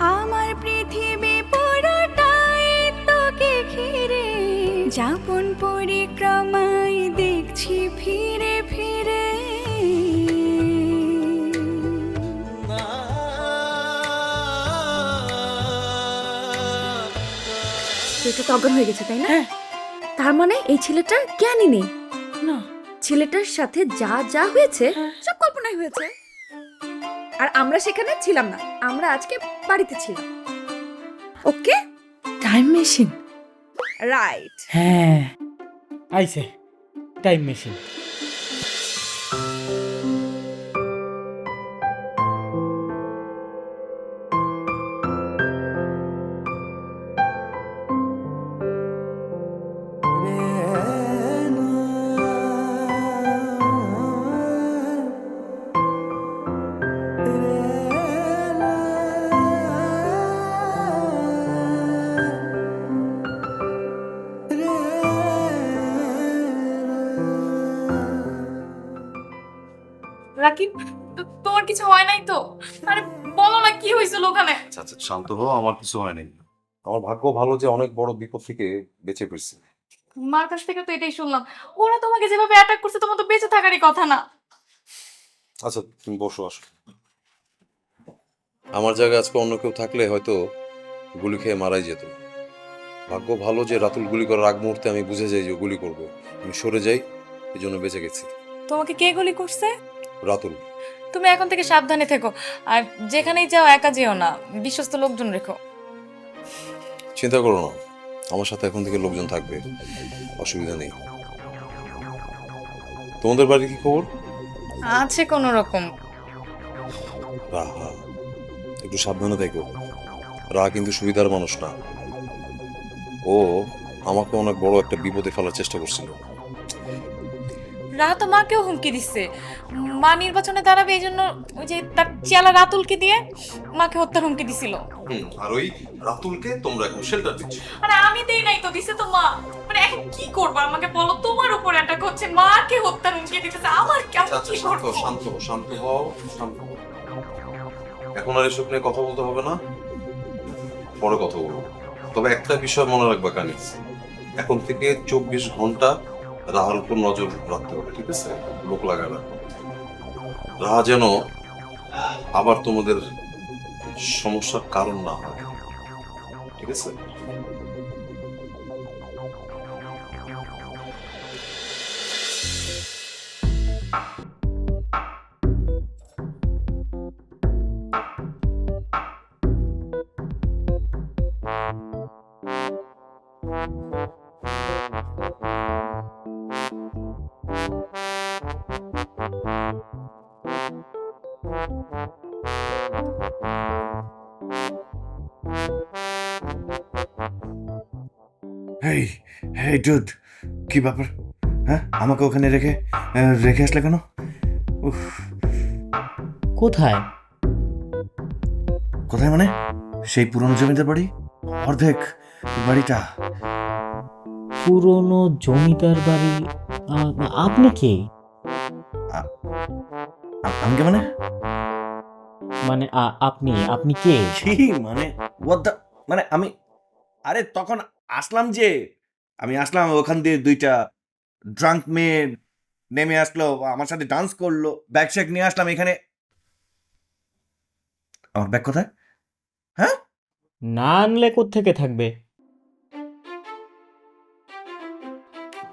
আমার পৃথিবী পুরোটাই তোকে ঘিরে। যাপন পরিক্রমায় দেখছি ফিরে ফিরে। ছেলেটা তো অজ্ঞান হয়ে গেছে তাই না? তার মানে এই ছেলেটা জ্ঞানী নেই। না। ছেলেটার সাথে যা যা হয়েছে সব কল্পনাই হয়েছে। আর আমরা সেখানে ছিলাম না। আমরা আজকে বাড়িতে ছিলাম। ওকে? টাইম মেশিন রাইট হ্যাঁ। আইছে। টাইম মেশিন রাকিব তো- তোমার কিছু হয় নাই তো? আরে বলো না কি হয়েছিল ওখানে? আচ্ছা আচ্ছা শান্ত হও আমার কিছু হয়নি আমার ভাগ্য ভালো যে অনেক বড় বিপদ থেকে বেঁচে ফিরছি। মার কাছ থেকে তো এটাই শুনলাম। ওরা তোমাকে যেভাবে অ্যাটাক করছে তোমার তো বেঁচে থাকারই কথা না। আচ্ছা তুমি বসো আসো। আমার জায়গায় আজকে অন্য কেউ থাকলে হয়তো গুলি খেয়ে মারাই যেত। ভাগ্য ভালো যে রাতুল গুলি করার আগ মুহূর্তে আমি বুঝে যাই যে ও গুলি করব। আমি সরে যাই এই জন্য বেঁচে গেছি। তোমাকে কে গুলি করছে? রাতুল তুমি এখন থেকে সাবধানে থেকো আর যেখানেই যাও একা যেও না বিশ্বস্ত লোকজন রেখো। চিন্তা করো না আমার সাথে এখন থেকে লোকজন থাকবে অসুবিধা নেই। তোমাদের বাড়ির কি খবর? আছে কোনো রকম। রাহা একটু সাবধানে থেকো। রা কিন্তু সুবিধার মানুষ না। ও আমাকে অনেক বড় একটা বিপদে ফেলার চেষ্টা করছিল। রাহা মাকেও হুমকি দিচ্ছে। মা নির্বাচনে দাঁড়াবে এই জন্য ওই যে তার চেলা রাতুলকে দিয়ে মাকে হত্যার হুমকি দিছিল। আর ওই রাতুলকে তোমরা এখন শেল্টার দিচ্ছ। আরে আমি দেই নাই তো দিছে তো মা। মানে এখন কি করব? আমাকে বলো তোমার উপর অ্যাটাক হচ্ছে মাকে হত্যার হুমকি দিতেছে আমার কি আমি আচ্ছা কি শান্ত শান্ত শান্ত হও শান্ত। এখন আর এসব নিয়ে কথা বলতে হবে না। পরে কথা বলব। তবে একটা বিষয় মনে রাখবা কানিস। এখন থেকে চব্বিশ ঘণ্টা রাহার উপর নজর রাখতে হবে, ঠিক আছে? লোক লাগায় না রাহা যেন আবার তোমাদের সমস্যার কারণ না হয়, ঠিক আছে? হেই ডুড কি ব্যাপার? হ্যাঁ? আমাকে ওখানে রেখে রেখে আসলে কেন? উফ। কোথায়? কোথায় মানে? সেই পুরনো জমিদার বাড়ি? অর্ধেক বাড়িটা। পুরনো জমিদার বাড়ি আপনি কে? আমাকে মানে? মানে আপনি আপনি কি? মানে মানে আমি আরে তখন আসলাম যে আমি আসলাম ওখান দিয়ে দুইটা ড্রাঙ্ক মেয়ে নেমে আসলো আমার সাথে ডান্স করল ব্যাগ শ্যাগ নিয়ে আসলাম এখানে। আমার ব্যাগ কোথায়? হ্যাঁ? না আনলে থেকে থাকবে?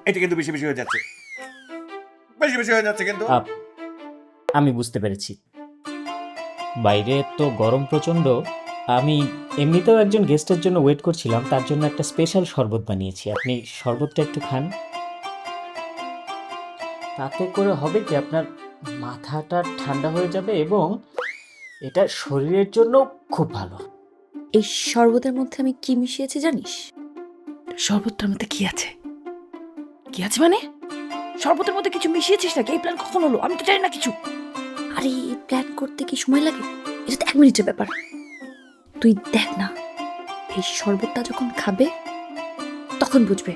এটা কিন্তু বেশি বেশি হয়ে যাচ্ছে। বেশি বেশি হয়ে যাচ্ছে কিন্তু। আপ- আমি বুঝতে পেরেছি। বাইরে তো গরম প্রচণ্ড। আমি এমনিতেও একজন গেস্টের জন্য ওয়েট করছিলাম তার জন্য একটা স্পেশাল শরবত বানিয়েছি। আপনি শরবতটা একটু খান। তাতে করে হবে কি আপনার মাথাটা ঠান্ডা হয়ে যাবে এবং এটা শরীরের জন্য খুব ভালো। এই শরবতের মধ্যে আমি কি মিশিয়েছি জানিস? শরবতটার মধ্যে কি আছে? কি আছে মানে? শরবতের মধ্যে কিছু মিশিয়েছিস নাকি? এই প্ল্যান কখন হলো? আমি তো জানি না কিছু। আরে প্ল্যান করতে কি সময় লাগে? এটা তো এক মিনিটের ব্যাপার। তুই দেখ না এই শরবতটা যখন খাবে তখন বুঝবে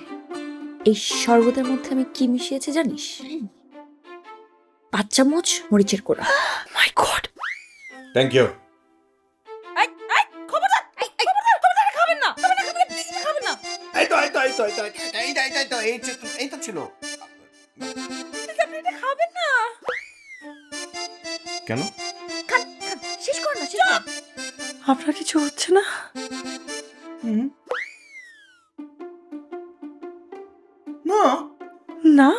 এই শরবতের মধ্যে আমি কি মিশিয়েছি জানিস? পাঁচ চামচ মরিচের কোড়া মাই গড থ্যাংক ইউ কেন? শেষ কর না শেষ কর। আপনার কিছু হচ্ছে না? না। না?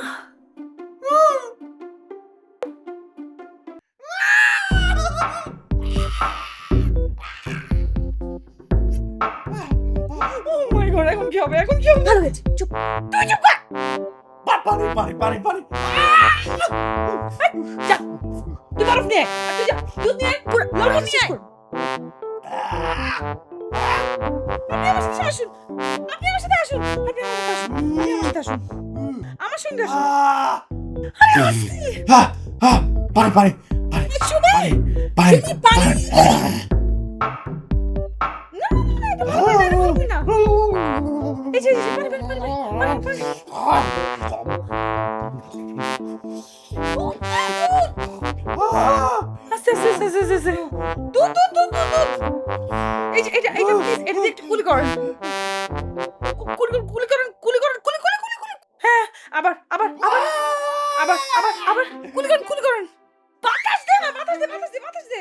এখন কি হবে? এখন কি হবে? আপনি আমার সাথে আসুন আপনি আমার সাথে আসুন আপনি আমার সাথে আসুন আমার সঙ্গে আসুন পারে পারে পারে পারে আস্তে আস্তে আস্তে আস্তে আস্তে দুধ দুধ দুধ দুধ এই যে এটা এটা এটা একটু কুলি করেন কুলি কুলি করেন কুলি করেন কুলি কুলি কুলি কুলি হ্যাঁ আবার আবার আবার আবার আবার আবার কুলি করেন কুলি করেন। বাতাস দে না বাতাস দে বাতাস দে বাতাস দে।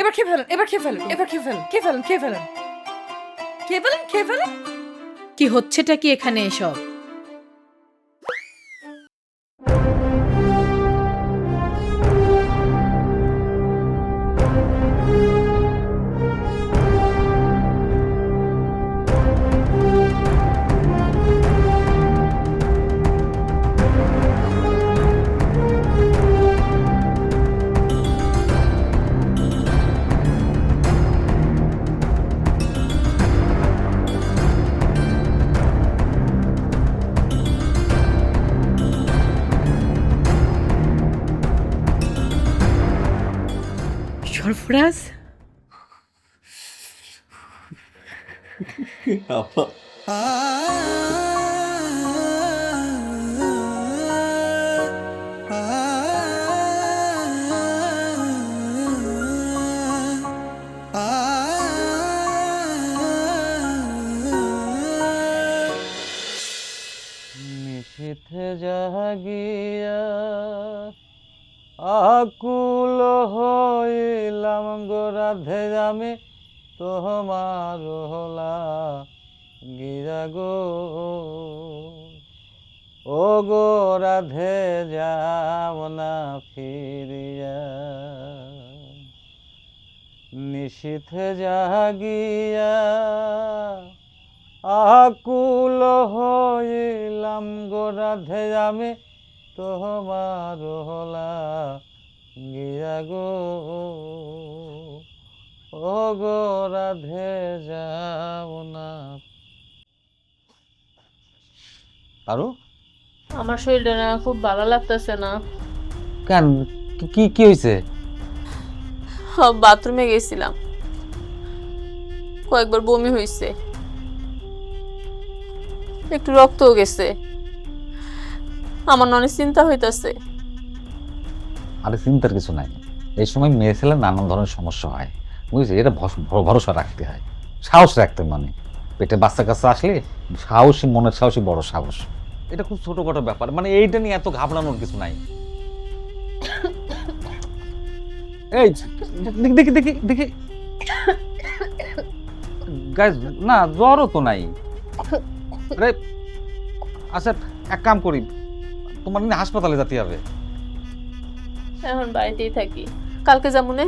এবার খেয়ে ফেলেন এবার খেয়ে ফেলেন এবার খেয়ে ফেলেন খেয়ে ফেলেন খেয়ে ফেলেন। খেয়ে ফেলেন খেয়ে ফেলেন। কি হচ্ছেটা কি এখানে এসব? oh. যাও ফিরিয়া। নিশীথে জাগিয়া আকুল হইলাম গো রাধে, আমি তোমার হলা গিয়া গো। ও গো রাধে না। আরও আমার শরীরটা না খুব ভালো লাগতেছে না। কেন? কি- কি কি হয়েছে বাথরুমে গেছিলাম। কয়েকবার বমি হয়েছে একটু রক্তও গেছে। আমার অনেক চিন্তা হইতাছে। আরে চিন্তার কিছু নাই। এই সময় মেয়ে ছেলে নানান ধরনের সমস্যা হয়। বুঝেছি এটা ভস- ভরসা রাখতে হয়। সাহস রাখতে মানে। পেটে বাচ্চা কাচ্চা আসলে সাহসী মনের সাহসী বড় সাহস। এটা খুব ছোটখাটো ব্যাপার। মানে এইটা নিয়ে এত ঘাবড়ানোর কিছু নাই। এই দেখি দেখি দেখি দেখি। গাইজ না জ্বরও তো নাই। আরে আচ্ছা এক কাম করি তোমার নিয়ে হাসপাতালে যেতে হবে। এখন বাড়িতেই থাকি। কালকে যেমনে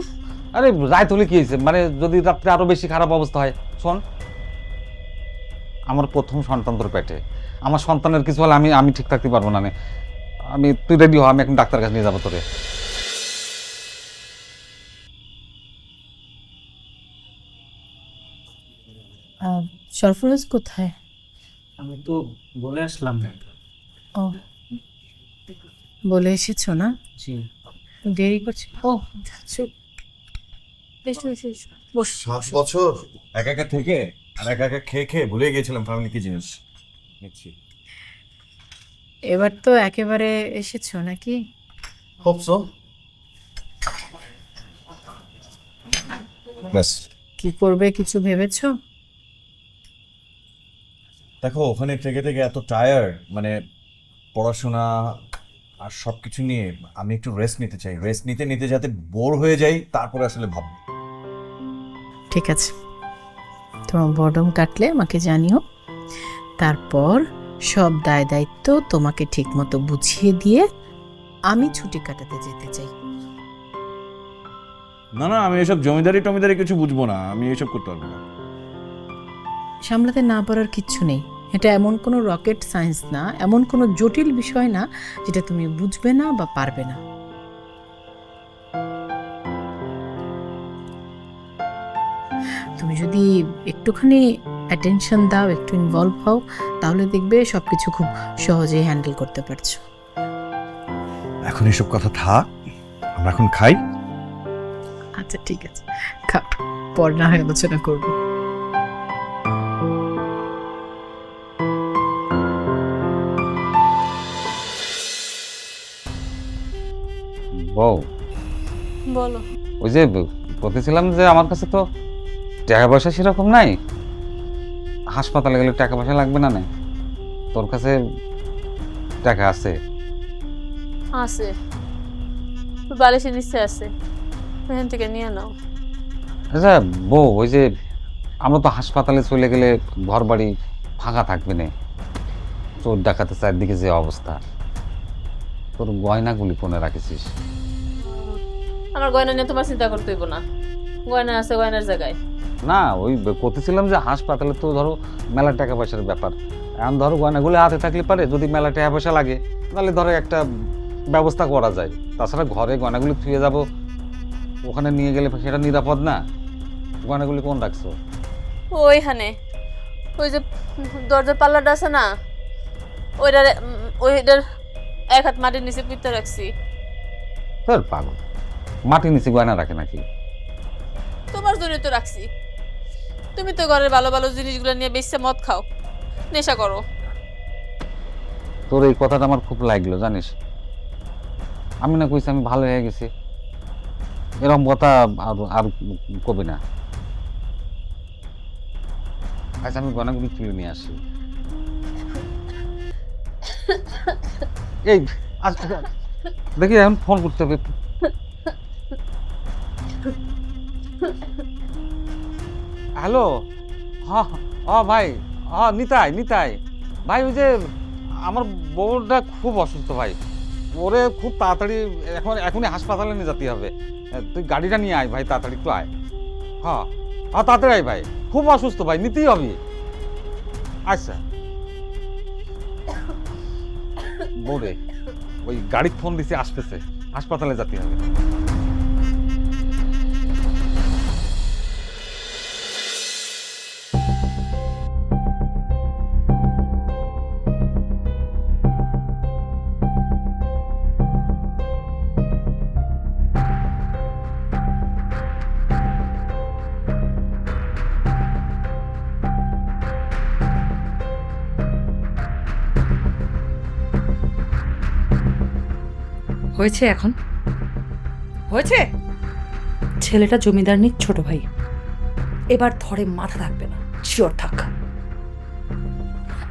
আরে রাত হলে কি হয়েছে? মানে যদি রাত্রে আরও বেশি খারাপ অবস্থা হয় শোন। আমার প্রথম সন্তান তোর পেটে। আমার সন্তানের কিছু হলে আমি আমি ঠিক থাকতে পারব না আমি আমি তুই রেডি হ আমি এখন ডাক্তার কাছে নিয়ে যাব তোরে সরফরাজ কোথায়? আমি তো বলে আসলাম ও বলে এসেছ না? জি। দেরি করছি। ও যাচ্ছো চুপ বছর একা একা থেকে আর একা একা খেয়ে খেয়ে ভুলে গিয়েছিলাম ফ্যামিলি কি জিনিস? এবার তো একেবারে এসেছ নাকি? হোপ সো ব্যাস। কি করবে কিছু ভেবেছো? দেখো ওখানে থেকে থেকে এত টায়ার্ড মানে পড়াশোনা আর সব কিছু নিয়ে আমি একটু রেস্ট নিতে চাই। রেস্ট নিতে নিতে যাতে বোর হয়ে যাই তারপরে আসলে ভাব ঠিক আছে। তোমার বডম কাটলে আমাকে জানিও। তারপর সব দায় দায়িত্ব তোমাকে ঠিকমতো বুঝিয়ে দিয়ে আমি ছুটি কাটাতে যেতে চাই। না না আমি এসব জমিদারি টমিদারি কিছু বুঝব না। আমি এসব করতে পারব না। সামলাতে না পারার কিচ্ছু নেই। এটা এমন কোনো রকেট সায়েন্স না এমন কোনো জটিল বিষয় না যেটা তুমি বুঝবে না বা পারবে না। তুমি যদি একটুখানি অ্যাটেনশন দাও একটু ইনভলভ হও তাহলে দেখবে সব কিছু খুব সহজেই হ্যান্ডেল করতে পারছ। এখন এসব কথা থাক আমরা এখন খাই। আচ্ছা ঠিক আছে। খা পর না হয় আলোচনা করব। বউ। বলো। ওই যে বলতেছিলাম যে আমার কাছে তো টাকা পয়সা সেরকম নাই। হাসপাতালে গেলে টাকা পয়সা লাগবে না না? তোর কাছে টাকা আছে। আছে। বালিশের নিচে আছে। এখান থেকে নিয়ে নাও। আচ্ছা বউ ওই যে আমরা তো হাসপাতালে চলে গেলে ঘর বাড়ি ফাঁকা থাকবে না। চোর ডাকাতে চারদিকে যে অবস্থা। তোর গয়নাগুলি কোনে রাখেছিস? আমার গয়না নিয়ে তোমার চিন্তা করতে হইব না। গয়না আছে গয়নার জায়গায়। না ওই করতেছিলাম যে হাসপাতালে তো ধরো মেলা টাকা পয়সার ব্যাপার। এখন ধরো গয়নাগুলো হাতে থাকলে পারে যদি মেলা টাকা পয়সা লাগে তাহলে ধরো একটা ব্যবস্থা করা যায়। তাছাড়া ঘরে গয়নাগুলি থুয়ে যাব ওখানে নিয়ে গেলে সেটা নিরাপদ না। গয়নাগুলি কোন রাখছো? ওইখানে ওই যে দরজার পাল্লাটা আছে না ওইটার ওইটার এক হাত মাটির নিচে পিতে রাখছি। তোর পাগল মাটির নিচে গয়না রাখে নাকি? তোমার জন্য তো রাখছি। তুমি তো ঘরের ভালো ভালো জিনিসগুলো নিয়ে বেশি মদ খাও। নেশা করো। তোর এই কথাটা আমার খুব লাগল, জানিস? আমি না কইছি আমি ভালো হয়ে গেছি। এরকম কথা আর আর কবি না। আচ্ছা আমি গয়নাগুলি তুলে নিয়ে আসি। এই দেখি এখন ফোন করতে হবে হ্যালো? হ্যাঁ হ্যাঁ ভাই। হ্যাঁ নিতাই নিতাই। ভাই, ওই যে আমার বউটা খুব অসুস্থ ভাই। ওরে খুব তাড়াতাড়ি এখন, এখনই হাসপাতালে নিয়ে যেতে হবে। তুই গাড়িটা নিয়ে আয় ভাই, তাড়াতাড়ি একটু আয়। হ্যাঁ হ্যাঁ তাড়াতাড়ি আয় ভাই। খুব অসুস্থ ভাই, নিতেই হবে। আচ্ছা বউরে, ওই গাড়ির ফোন দিছে, আসতেছে। হাসপাতালে যেতে হবে। হয়েছে এখন? হয়েছে? ছেলেটা জমিদার জমিদারনির ছোট ভাই। এবার ধরে মাথা থাকবে না। শিওর থাক।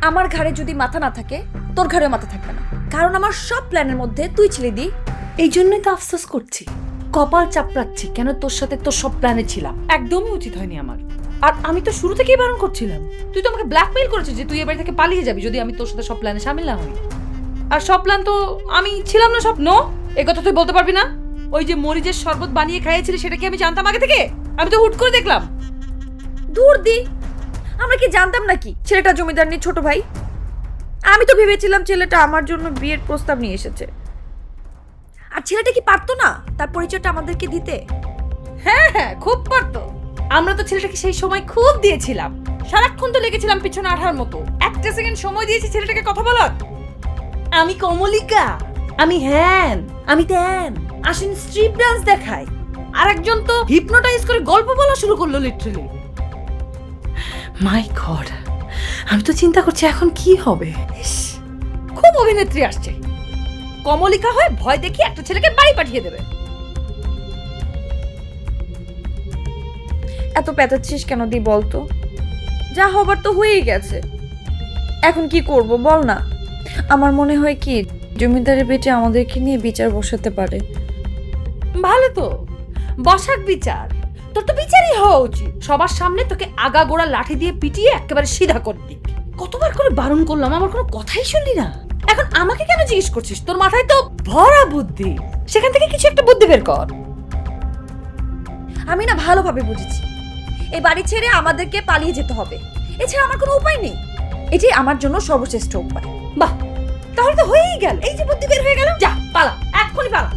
আমার ঘাড়ে যদি মাথা না থাকে তোর ঘাড়ে মাথা থাকবে না। কারণ আমার সব প্ল্যানের মধ্যে তুই ছিলি দি। এই জন্যই তো আফসোস করছি। কপাল চাপড়াচ্ছি কেন তোর সাথে তোর সব প্ল্যানে ছিলাম? একদমই উচিত হয়নি আমার। আর আমি তো শুরু থেকেই বারণ করছিলাম। তুই তো আমাকে ব্ল্যাকমেইল করেছিস যে তুই এবার থেকে পালিয়ে যাবি যদি আমি তোর সাথে সব প্ল্যানে সামিল না হই। আর সব প্ল্যান তো আমি ছিলাম না স্বপ্ন এ কথা তুই বলতে পারবি না? ওই যে মরিচের শরবত বানিয়ে খাইয়েছিলি সেটা কি আমি জানতাম আগে থেকে? আমি তো হুট করে দেখলাম। দূর দি আমরা কি জানতাম নাকি ছেলেটা জমিদারনির ছোট ভাই? আমি তো ভেবেছিলাম ছেলেটা আমার জন্য বিয়ের প্রস্তাব নিয়ে এসেছে। আর ছেলেটা কি পারতো না তার পরিচয়টা আমাদেরকে দিতে? হ্যাঁ হ্যাঁ খুব পারতো। আমরা তো ছেলেটাকে সেই সময় খুব দিয়েছিলাম। সারাক্ষণ তো লেগেছিলাম পিছনে আঠার মতো। একটা সেকেন্ড সময় দিয়েছি ছেলেটাকে কথা বলার। আমি কমলিকা, আমি হ্যান, আমি ত্যান। আসেন স্ট্রিপ ডান্স দেখাই। আর একজন তো হিপনোটাইজ করে গল্প বলা শুরু করল লিটারালি মাই গড আমি তো চিন্তা করছি এখন কি হবে? খুব অভিনেত্রী আসছে। কমলিকা হয়ে ভয় দেখিয়ে একটা ছেলেকে বাড়ি পাঠিয়ে দেবে। এত পেঁচাচ্ছিস কেন দি বলতো? যা হবার তো হয়েই গেছে। এখন কি করব বল না। আমার মনে হয় কি জমিদারের বেটে আমাদেরকে নিয়ে বিচার বসাতে পারে। ভালো তো। বসাক বিচার। তোর তো বিচারই হওয়া উচিত। সবার সামনে তোকে আগা গোড়া লাঠি দিয়ে পিটিয়ে একেবারে সিধা করে দিক। কতবার করে বারণ করলাম আমার কোনো কথাই শুনলি না। এখন আমাকে কেন জিজ্ঞেস করছিস? তোর মাথায় তো ভরা বুদ্ধি। সেখান থেকে কিছু একটা বুদ্ধি বের কর। আমি না ভালোভাবে বুঝেছি। এই বাড়ি ছেড়ে আমাদেরকে পালিয়ে যেতে হবে। এছাড়া আমার কোনো উপায় নেই। এটাই আমার জন্য সর্বশ্রেষ্ঠ উপায়। বাহ! তাহলে তো হয়েই গেল। এই যে বুদ্ধি বের হয়ে গেল। যা পালা এক্ষুনি পালা।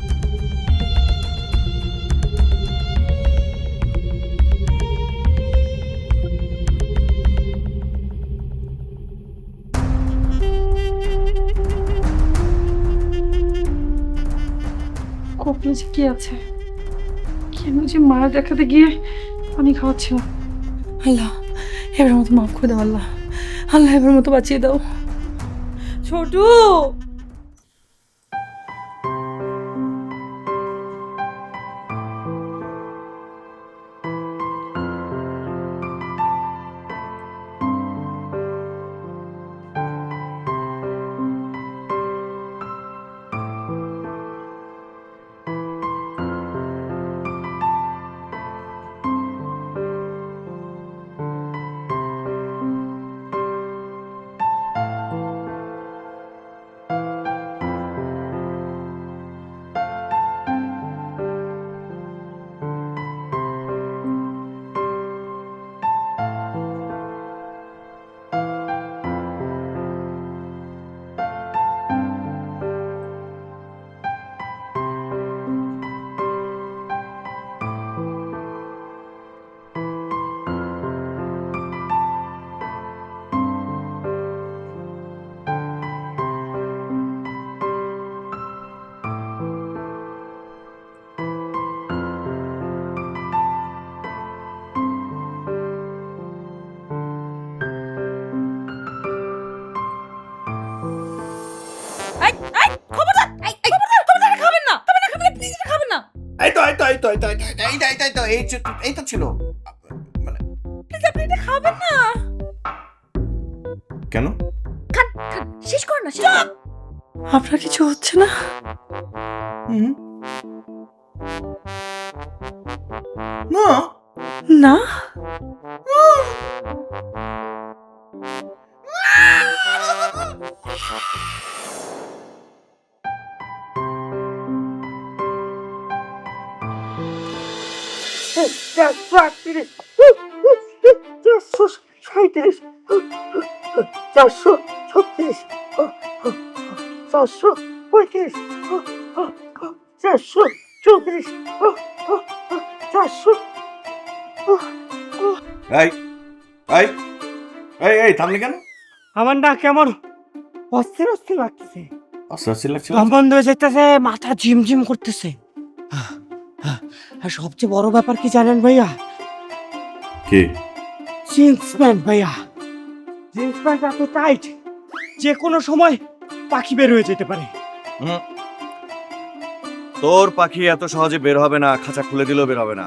কপালে যে কি আছে? কেন যে মায়া দেখাতে গিয়ে পানি খাওয়াচ্ছিল আল্লাহ এবার মতো মাফ করে দাও আল্লাহ। আল্লাহ এবার মতো বাঁচিয়ে দাও। ছোটু! এই এই তো ছিল। মানে প্লিজ আপনি এটা খাবেন না। কেন? খান খান শেষ কর না শেষ আপনার কিছু হচ্ছে না? হুম। না। না? চারশো ছত্রিশ চারশো পঁয়ত্রিশ চারশো চৌত্রিশ চারশো এই এই এই এই থামলি কেন? আমার না কেমন অস্থির অস্থির লাগতেছে। লাগছে দম বন্ধ হয়ে যাইতেছে মাথা ঝিমঝিম করতেছে। আর সবচেয়ে বড় ব্যাপার কি জানেন ভাইয়া? কি? জিন্স প্যান্ট ভাইয়া। জিন্স প্যান্ট এত টাইট যে কোনো সময় পাখি বের হয়ে যেতে পারে। তোর পাখি এত সহজে বের হবে না, খাঁচা খুলে দিলেও বের হবে না।